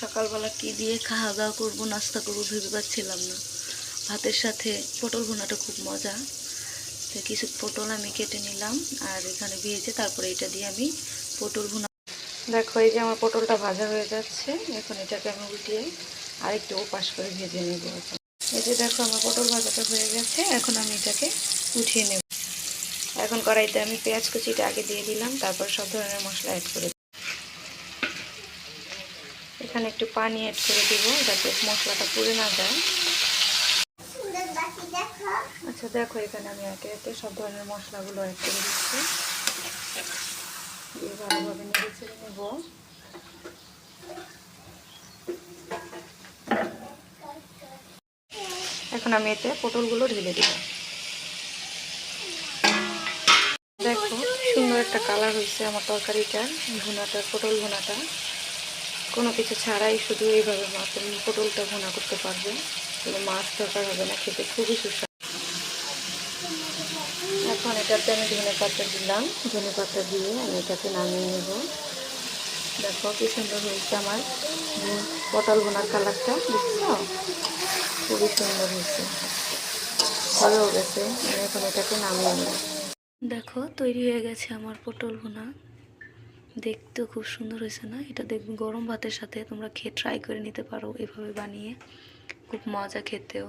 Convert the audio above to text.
সকালবেলা কি দিয়ে খাওয়া দাওয়া করব, নাস্তা করব ভেবে পাচ্ছিলাম না। ভাতের সাথে পটল ভুনাটা খুব মজা। তো কিছু পটল আমি কেটে নিলাম, আর এখানে ভেজে তারপরে এটা দিয়ে আমি পটল ভুনা দেখো, এই যে আমার পটলটা ভাজা হয়ে যাচ্ছে, এখন এটাকে আমি উঠিয়ে আরেকটু ওপাশ করে ভেজে নেব এই যে দেখো, আমার পটল ভাজাটা হয়ে গেছে, এখন আমি এটাকে উঠিয়ে নেব। এখন কড়াইতে আমি পেঁয়াজ কুচিটা আগে দিয়ে দিলাম, তারপর সব ধরনের মশলা অ্যাড করে। এখানে একটু পানি অ্যাড করে দিব যাতে মশলাটা পুড়ে না যায়। আচ্ছা দেখো এখানে আমি একে একে সব ধরনের মশলাগুলো অ্যাড করে দিচ্ছি। ভালোভাবে নেড়ে ছেড়ে নেব। এখন আমি এতে পটলগুলো ঢেলে দিব। দেখো, সুন্দর একটা কালার হয়েছে আমার তরকারিটার, ভুনাটা, পটল ভুনাটা। কোনো কিছু ছাড়াই শুধু এইভাবে মা- তুমি পটলটা ভুনা করতে পারবে কোনো মাছ দরকার হবে না, খেতে খুবই সুস্বাদু। এখন এটাতে আমি ধনে পাতা দিলাম। ধনে পাতা দিয়ে আমি এটাকে নামিয়ে নেব। দেখো কি সুন্দর হয়েছে আমার পটল ভুনার কালারটা দেখছ খুবই সুন্দর হয়েছে। ভালো গেছে। আমি এখন এটাকে নামিয়ে নেব। দেখো, তৈরি হয়ে গেছে আমার পটল ভুনা। দেখতেও খুব সুন্দর হয়েছে না? এটা দেখ, গরম ভাতের সাথে তোমরা খেয়ে ট্রাই করে নিতে পারো এভাবে বানিয়ে। খুব মজা খেতেও।